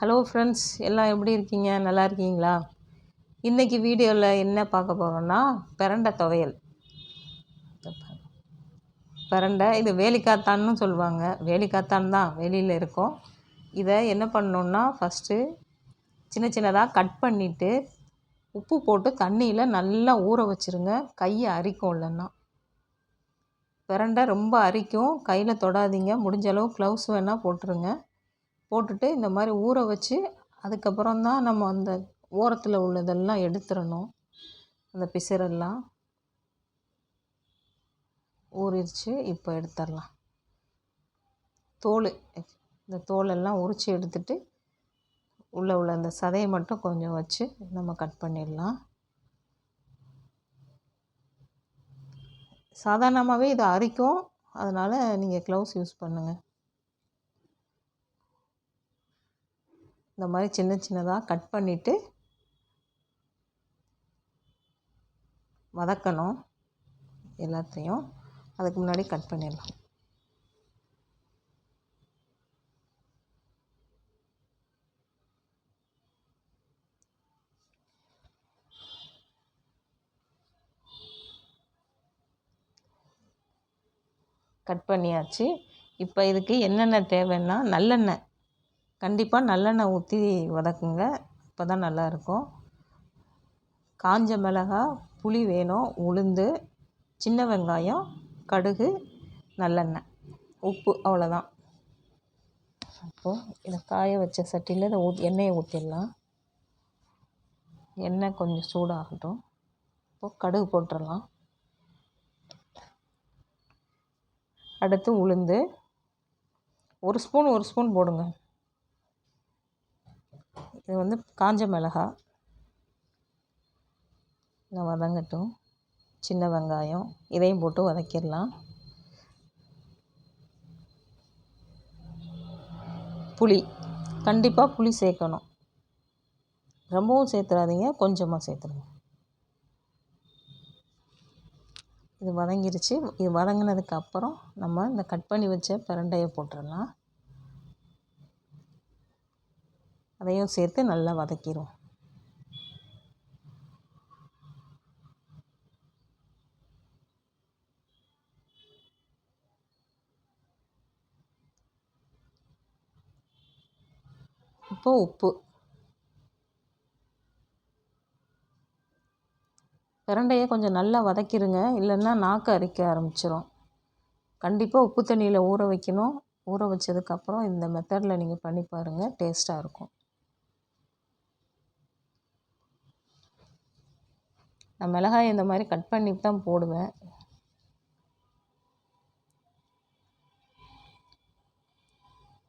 Hello friends எல்லாம் எப்படி இருக்கீங்க? நல்லா இருக்கீங்களா? இன்றைக்கி வீடியோவில் என்ன பார்க்க போகிறோன்னா பிரண்டை துவையல். பிரண்டை இது வேலிக்காத்தான்னு சொல்லுவாங்க. வேலிக்காத்தான் தான் வெளியில் இருக்கும். இதை என்ன பண்ணணுன்னா ஃபஸ்ட்டு சின்ன சின்னதாக கட் பண்ணிவிட்டு உப்பு போட்டு தண்ணியில் நல்லா ஊற வச்சுருங்க. கையை அரிக்கும் இல்லைன்னா. பிரண்டை ரொம்ப அரிக்கும். கையில் தொடாதீங்க. முடிஞ்ச அளவு க்ளவுஸ் வேணால் போட்டுருங்க. போட்டுட்டு இந்த மாதிரி ஊற வச்சு அதுக்கப்புறம் தான் நம்ம அந்த ஓரத்தில் உள்ளதெல்லாம் எடுத்துடணும். அந்த பிசிறெல்லாம் ஊறிடுச்சு இப்போ எடுத்துடலாம். தோல் இந்த தோலெல்லாம் உரித்து எடுத்துட்டு உள்ளே உள்ள அந்த சதையை மட்டும் கொஞ்சம் வச்சு நம்ம கட் பண்ணிடலாம். சாதாரணமாகவே இது அரிக்கும் அதனால் நீங்கள் க்ளவுஸ் யூஸ் பண்ணுங்கள் இந்த மாதிரி சின்ன சின்னதாக கட் பண்ணிவிட்டு வதக்கணும் எல்லாத்தையும். அதுக்கு முன்னாடி கட் பண்ணிடலாம். கட் பண்ணியாச்சு. இப்போ இதுக்கு என்னென்ன தேவைன்னா நல்லெண்ணெய். கண்டிப்பாக நல்லெண்ணெய் ஊற்றி வதக்குங்க. அப்போ தான் நல்லாயிருக்கும். காஞ்ச மிளகா புளி வேணும் உளுந்து சின்ன வெங்காயம் கடுகு நல்லெண்ணெய் உப்பு அவ்வளோதான் அப்போது இதை காய வச்ச சட்டியில் இதை ஊ எண்ணெயை ஊற்றிடலாம் எண்ணெய் கொஞ்சம் சூடாகட்டும். இப்போது கடுகு போட்டுடலாம். அடுத்து உளுந்து. ஒரு ஸ்பூன் ஒரு ஸ்பூன் போடுங்க. இது வந்து காஞ்ச மிளகா. நான் வதங்கட்டும். சின்ன வெங்காயம். இதையும் போட்டு வதக்கிடலாம். புளி. கண்டிப்பாக புளி சேர்க்கணும். ரொம்பவும் சேர்த்துடாதீங்க கொஞ்சமாக சேர்த்துருங்க. இது வதங்கிருச்சு. இது வதங்கினதுக்கு அப்புறம் நம்ம இந்த கட் பண்ணி வச்ச பிரண்டையை போட்டுடலாம். அதையும் சேர்த்து நல்லா வதக்கிடுவோம் இப்போ உப்பு. பிரண்டையை கொஞ்சம் நல்லா வதக்கிடுங்க இல்லைன்னா நாக்கு அரிக்க ஆரம்பிச்சிடும் கண்டிப்பாக உப்பு தண்ணியில் ஊற வைக்கணும். ஊற வச்சதுக்கப்புறம் இந்த மெத்தடில் நீங்கள் பண்ணி பாருங்கள் டேஸ்ட்டாக இருக்கும். நான் மிளகாய் இந்த மாதிரி கட் பண்ணி தான் போடுவேன்.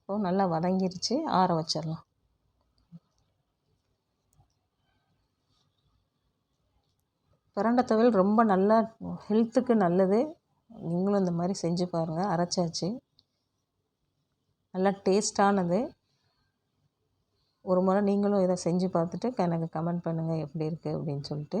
இப்போ நல்லா வதங்கிருச்சு. ஆற வச்சிடலாம். பிரண்டை துவையல் ரொம்ப நல்லா ஹெல்த்துக்கு நல்லது. நீங்களும் இந்த மாதிரி செஞ்சு பாருங்கள் அரைச்சாச்சு. நல்லா டேஸ்ட்டானது ஒரு முறை நீங்களும் இதை செஞ்சு பார்த்துட்டு எனக்கு கமெண்ட் பண்ணுங்கள் எப்படி இருக்குது அப்படின்னு சொல்லிட்டு.